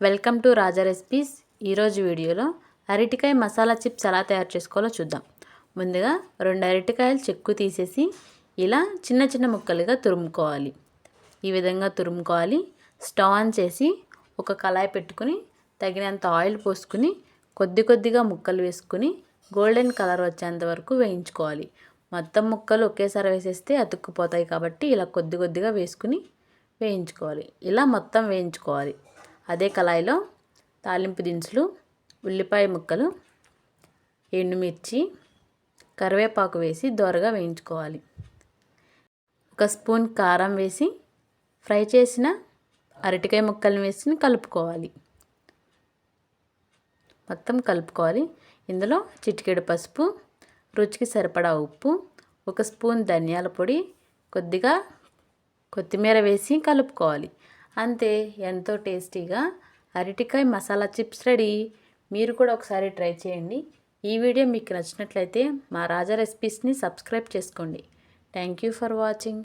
Welcome to Raja recipes. ఈరోజు వీడియోలో అరటికాయ మసాలా చిప్స్ ఎలా తయారు చేసుకోవాలో చూద్దాం. ముందుగా రెండు అరటికాయలు చెక్కు తీసేసి ఇలా చిన్న చిన్న ముక్కలుగా తురుముకోవాలి. ఈ విధంగా తురుముకోవాలి. స్టవ్ ఆన్ చేసి ఒక కళాయి పెట్టుకుని తగినంత ఆయిల్ పోసుకుని కొద్ది కొద్దిగా ముక్కలు వేసుకుని గోల్డెన్ కలర్ వచ్చేంత వరకు వేయించుకోవాలి. మొత్తం ముక్కలు ఒకేసారి వేసేస్తే అతుక్కుపోతాయి కాబట్టి ఇలా కొద్ది కొద్దిగా వేసుకుని వేయించుకోవాలి. ఇలా మొత్తం వేయించుకోవాలి. అదే కళాయిలో తాలింపు దినుసులు ఉల్లిపాయ ముక్కలు ఎండుమిర్చి కరివేపాకు వేసి దోరగా వేయించుకోవాలి. ఒక స్పూన్ కారం వేసి ఫ్రై చేసిన అరటికాయ ముక్కల్ని వేసి కలుపుకోవాలి. మొత్తం కలుపుకోవాలి. ఇందులో చిటికెడు పసుపు రుచికి సరిపడా ఉప్పు ఒక స్పూన్ ధనియాల పొడి కొద్దిగా కొత్తిమీర వేసి కలుపుకోవాలి. అంతే ఎంతో టేస్టీగా అరటికాయ మసాలా చిప్స్ రెడీ. మీరు కూడా ఒకసారి ట్రై చేయండి. ఈ వీడియో మీకు నచ్చినట్లయితే మా రాజా రెసిపీస్ని సబ్స్క్రైబ్ చేసుకోండి. Thank you for watching.